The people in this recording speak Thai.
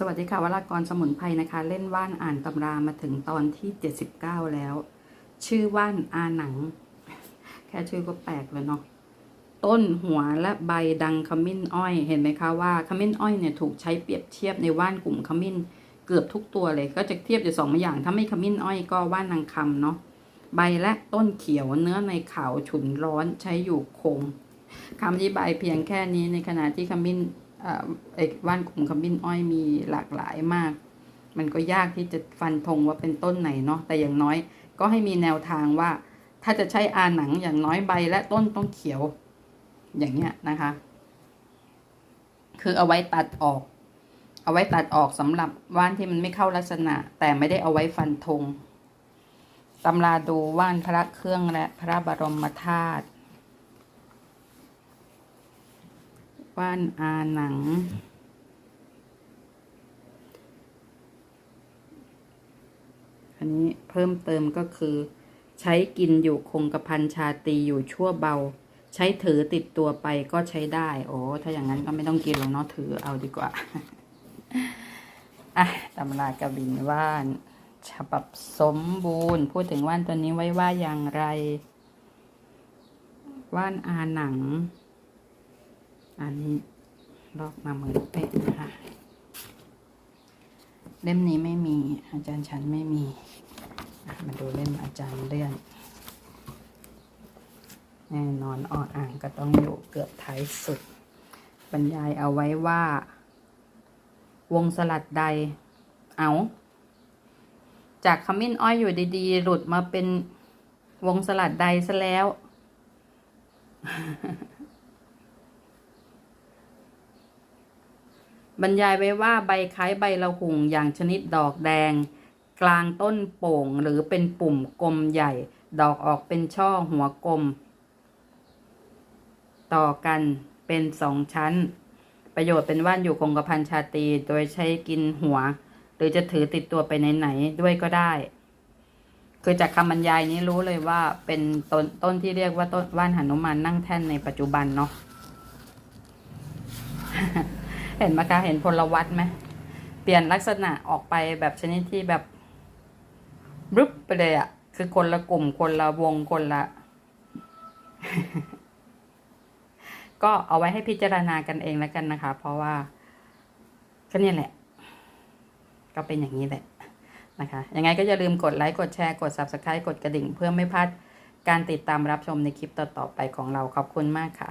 สวัสดีค่ะวรากรสมุนไพรนะคะ เล่นว่านอ่านตำรามาถึงตอนที่ 79 แล้ว ชื่อว่านอาหนัง แค่ชื่อก็แปลกแล้วเนาะต้นหัวและใบดังขมิ้นอ้อยเห็นไหมคะว่าขมิ้นอ้อยเนี่ยถูกใช้เปรียบเทียบในว่านกลุ่มขมิ้นเกือบทุกตัวเลย ก็จะเทียบอยู่สองอย่างถ้าไม่ขมิ้นอ้อยก็ว่านนางคำเนาะใบและต้นเขียวเนื้อในขาวฉุนร้อนใช้อยู่คงคำอธิบายเพียงแค่นี้ในขณะที่ขมิ้น ไอ้ว่านกลุ่มขมิ้นอ้อยมีหลากหลายมาก มันก็ยากที่จะฟันธงว่าเป็นต้นไหนเนาะแต่อย่างน้อยก็ให้มีแนวทางว่า ถ้าจะใช้อาหนังอย่างน้อยใบและต้นต้องเขียว อย่างเงี้ยนะคะ คือเอาไว้ตัดออก เอาไว้ตัดออกสำหรับว่านที่มันไม่เข้าลักษณะ แต่ไม่ได้เอาไว้ฟันธงตำราดูว่านพระเครื่องและพระบรมธาตุ ว่านอาหนัง อันนี้เพิ่มเติมก็คือ ใช้กินอยู่คงกระพันชาตีอยู่ชั่วเบา ใช้ถือติดตัวไปก็ใช้ได้ โอ้ถ้าอย่างนั้นก็ไม่ต้องกินหรอกเนาะถือเอาดีกว่า อะตำรากระบินว่านฉบับสมบูรณ์ พูดถึงว่านตัวนี้ไว้ว่าอย่างไร ว่านอาหนัง อันนี้ลอกมาเหมือนเป๊ะนะคะ เล่มนี้ไม่มีอาจารย์ฉันไม่มี มาดูเล่มอาจารย์เลื่อน แน่นอนอออ่างก็ต้องอยู่เกือบท้ายสุด บรรยายเอาไว้ว่า วงสลัดใด เอาจากขมิ้นอ้อยอยู่ดี ๆ หลุดมาเป็นวงสลัดใดซะแล้ว บรรยายไว้ว่าใบคล้ายใบละหุ่งอย่างชนิดดอกแดง กลางต้นโป่งหรือเป็นปุ่มกลมใหญ่ ดอกออกเป็นช่อหัวกลม ต่อกันเป็นสองชั้น ประโยชน์เป็นว่านอยู่คงกระพันชาตี โดยใช้กินหัว หรือจะถือติดตัวไปไหนๆด้วยก็ได้ คือจากคำบรรยายนี้รู้เลยว่าเป็นต้นต้นที่เรียกว่าต้นว่านหนุมานนั่งแท่นในปัจจุบันเนาะ เห็นไหมคะ เห็นพลวัตไหมเปลี่ยนลักษณะออกไปแบบชนิดที่แบบรึบไปเลยอะคือคนละกลุ่มคนละวงคนละ ก็เอาไว้ให้พิจารณากันเองแล้วกันนะคะ เพราะว่าก็เนี่ยแหละ ก็เป็นอย่างนี้แหละนะคะยังไงก็อย่าลืมกดไลค์กดแชร์กด Subscribe กดกระดิ่ง เพื่อไม่พลาดการติดตามรับชมในคลิปต่อๆไปของเราขอบคุณมากค่ะ